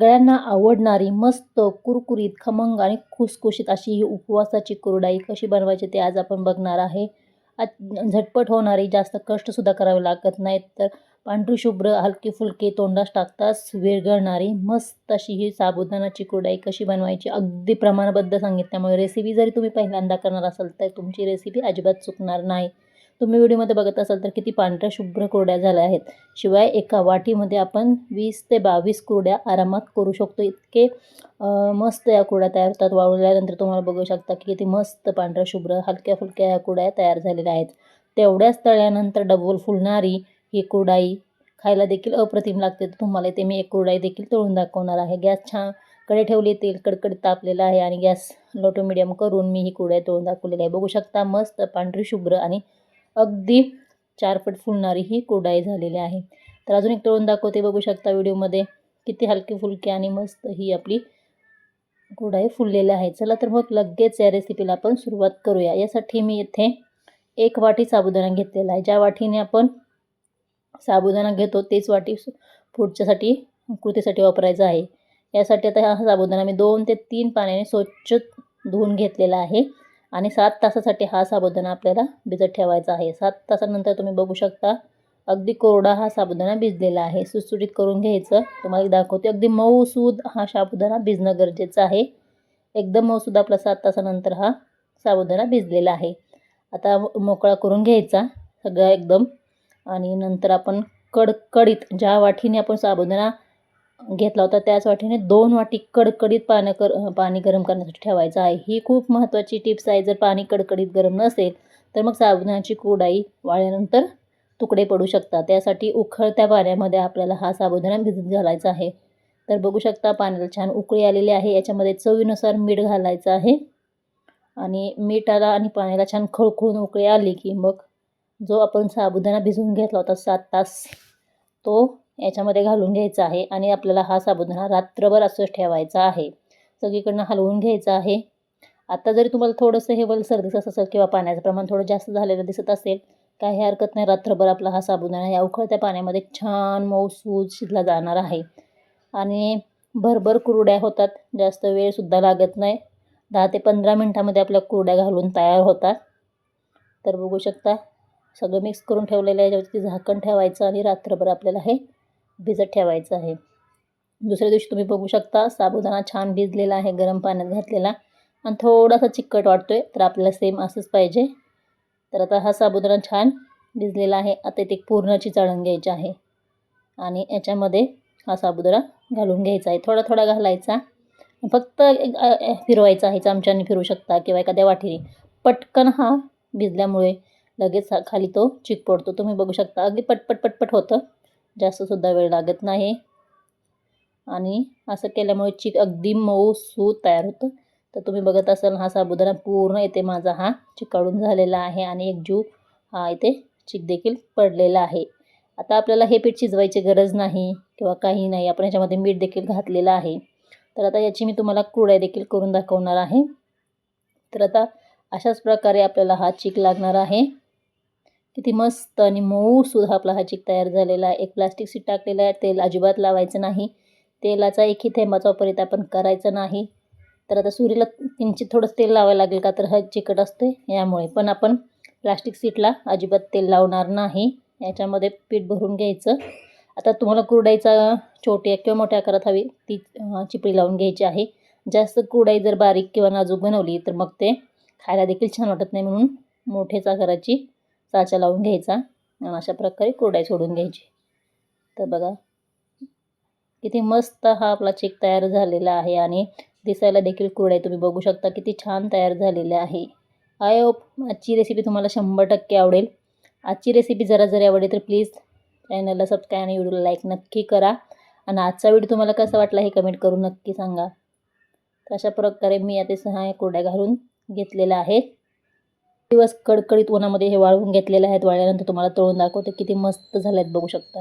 सगळ्यांना आवडणारी मस्त कुरकुरीत खमंग आणि खुसखुशीत अशी ही उपवासाची कुरडाई कशी बनवायची ते आज आपण बघणार आहे. आज झटपट होणारी जास्त कष्टसुद्धा करावे लागत नाहीत तर पांढरी शुभ्र हलकी तोंडास टाकताच विरघळणारी मस्त अशी ही साबुदाणाची कुरडाई कशी बनवायची अगदी प्रमाणबद्ध सांगितल्यामुळे रेसिपी जरी तुम्ही पहिल्यांदा करणार असाल तर तुमची रेसिपी अजिबात चुकणार नाही. तुम्ही व्हिडिओमध्ये बघत असाल तर किती पांढऱ्या शुभ्र कुरड्या झाल्या आहेत. शिवाय एका वाटीमध्ये आपण वीस ते बावीस कुरड्या आरामात करू शकतो. इतके मस्त या कुरड्या तयार होतात. वाळवल्यानंतर तुम्हाला बघू शकता की किती मस्त पांढऱ्या शुभ्र हलक्या फुलक्या या कुरड्या तयार झालेल्या आहेत. तेवढ्याच तळ्यानंतर डबल फुलणारी ही कुरडाई खायला देखील अप्रतिम लागते. तर तुम्हाला इथे मी एक कुरडाई देखील तळून दाखवणार आहे. गॅस छानकडे ठेवली तेल कडकड तापलेलं आहे आणि गॅस लो टू मिडियम करून मी ही कुरडाई तळून दाखवलेली आहे. बघू शकता मस्त पांढरी शुभ्र आणि अगदी चार फूट फुलणारी ही कुरडाई झालेली आहे. तर अजून एक तळून दाखवते बघू शकता व्हिडिओमध्ये. किती हलकी फुलकी आणि मस्त ही आपली कुरडाई फुललेली आहे. चला तर मग लगेच या रेसिपीला आपण सुरुवात करूया. यासाठी मी इथे एक वाटी साबुदाणा घेतलेला आहे. ज्या वाटीने आपण साबुदाणा घेतो तेच वाटी पुढच्यासाठी कृतीसाठी वापरायचं आहे. यासाठी आता हा साबुदाणा मी दोन ते तीन पाण्याने स्वच्छ धुवून घेतलेला आहे. आणि सात तासासाठी हा साबुदाणा आपल्याला भिजत ठेवायचा आहे. सात तासानंतर तुम्ही बघू शकता अगदी कोरडा हा साबुदाणा भिजलेला आहे. सुटसुटीत करून घ्यायचं. तुम्हाला दाखवते. अगदी मऊसूद हा साबुदाणा भिजणं गरजेचं आहे. एकदम मऊसूद आपला सात तासानंतर हा साबुदाणा भिजलेला आहे. आता मोकळा करून घ्यायचा सगळा एकदम. आणि नंतर आपण कडकडीत ज्या वाटीने आपण साबुदाणा घेतला होता. त्याच वाटीने दोन वाटी कडकडीत पानं कर पाणी गरम करण्यासाठी ठेवायचं आहे. ही खूप महत्त्वाची टिप्स आहे. जर पाणी कडकडीत गरम नसेल तर मग साबुदाण्याची कुडाई वाळल्यानंतर तुकडे पडू शकतात. त्यासाठी उखळत्या पाण्यामध्ये आपल्याला हा साबुदाणा भिजत घालायचा आहे. तर बघू शकता पाण्याला छान उकळी आलेली आहे. याच्यामध्ये चवीनुसार मीठ घालायचं आहे. आणि मीठाला आणि पाण्याला छान खळखळून उकळी आली की मग जो आपण साबुदाणा भिजवून घेतला होता सात तास तो याच्यामध्ये घालून घ्यायचा आहे आणि आपल्याला हा साबुदाणा रात्रभर असंच ठेवायचा आहे. सगळीकडनं हलवून घ्यायचं आहे. आता जरी तुम्हाला थोडंसं हे वल सर्दी असेल किंवा पाण्याचं प्रमाण थोडं जास्त झालेलं दिसत असेल काही हरकत नाही. रात्रभर आपला हा साबुदाणा या उखळत्या पाण्यामध्ये छान मऊसूद शिजला जाणार आहे. आणि भरभर कुरड्या होतात. जास्त वेळसुद्धा लागत नाही. दहा ते पंधरा मिनटामध्ये आपल्या कुरड्या घालून तयार होतात. तर बघू शकता सगळं मिक्स करून ठेवलेलं आहे. याच्यावरती झाकण ठेवायचं आणि रात्रभर आपल्याला हे भिजत ठेवायचं आहे. दुसऱ्या दिवशी तुम्ही बघू शकता साबुदाणा छान भिजलेला आहे गरम पाण्यात घातलेला. आणि थोडासा चिकट वाटतो आहे तर आपल्याला सेम असंच पाहिजे. तर आता हा साबुदाणा छान भिजलेला आहे. आता इथे पूर्णाची चाळण घ्यायची आहे. आणि याच्यामध्ये हा साबुदाणा घालून घ्यायचा आहे. थोडा थोडा घालायचा. फक्त फिरवायचा आहे चमच्याने फिरू शकता किंवा एखाद्या वाटीने. पटकन हा भिजल्यामुळे लगेच खाली तो चिक पडतो तुम्ही बघू शकता अगदी पटपट पटपट होतं. जास्तसुद्धा वेळ लागत नाही. आणि असं केल्यामुळे चिक अगदी मऊ सूत तयार होतं. तर तुम्ही बघत असाल हा साबुदाणा पूर्ण इथे माझा हा चिकाळून झालेला आहे आणि एक जीव हा इथे चीक देखील पडलेला आहे. आता आपल्याला हे पीठ शिजवायची गरज नाही किंवा काही नाही आपण याच्यामध्ये मीठ देखील घातलेलं आहे. तर आता याची मी तुम्हाला कुरड्या देखील करून दाखवणार आहे. तर आता अशाच प्रकारे आपल्याला हा चिक लागणार आहे. किती मस्त आणि मऊसुद्धा आपला हा चिक तयार झालेला आहे. एक प्लास्टिक सीट टाकलेला आहे. तेल अजिबात लावायचं नाही. तेलाचा एकही थेंबाचा वापर इथं आपण करायचा नाही. तर आता सुरीला किंचित थोडंसं तेल लावायला लागेल का तर हा चिकट असते यामुळे पण आपण प्लास्टिक सीटला अजिबात तेल लावणार नाही. याच्यामध्ये पीठ भरून घ्यायचं. आता तुम्हाला कुरडाईचा छोटी किंवा मोठ्या आकारात हवी ती चिपळी लावून घ्यायची आहे. जास्त कुरडाई जर बारीक किंवा नाजूक बनवली तर मग ते खायला देखील छान वाटत नाही म्हणून मोठेच आकाराची साचा लावून घ्यायचा आणि अशा प्रकारे कुरडाई सोडून घ्यायची. तर बघा किती मस्त हा आपला चेक तयार झालेला आहे आणि दिसायला देखील कुरडाई तुम्ही बघू शकता किती छान तयार झालेले आहे. आय होप आजची रेसिपी तुम्हाला शंभर टक्के आवडेल. आजची रेसिपी जरा जरी आवडेल तर प्लीज चॅनलला सबस्क्राईब आणि व्हिडिओला लाईक नक्की करा. आणि आजचा व्हिडिओ तुम्हाला कसा वाटला हे कमेंट करून नक्की सांगा. तर अशा प्रकारे मी आता सहा कुरड्या घालून घेतलेल्या आहेत दिवस कडकडीत उन्हामध्ये हे वाळवून घेतलेले आहेत. वाळल्यानंतर तुम्हाला तळून दाखवते. किती मस्त झाले आहेत बघू शकता.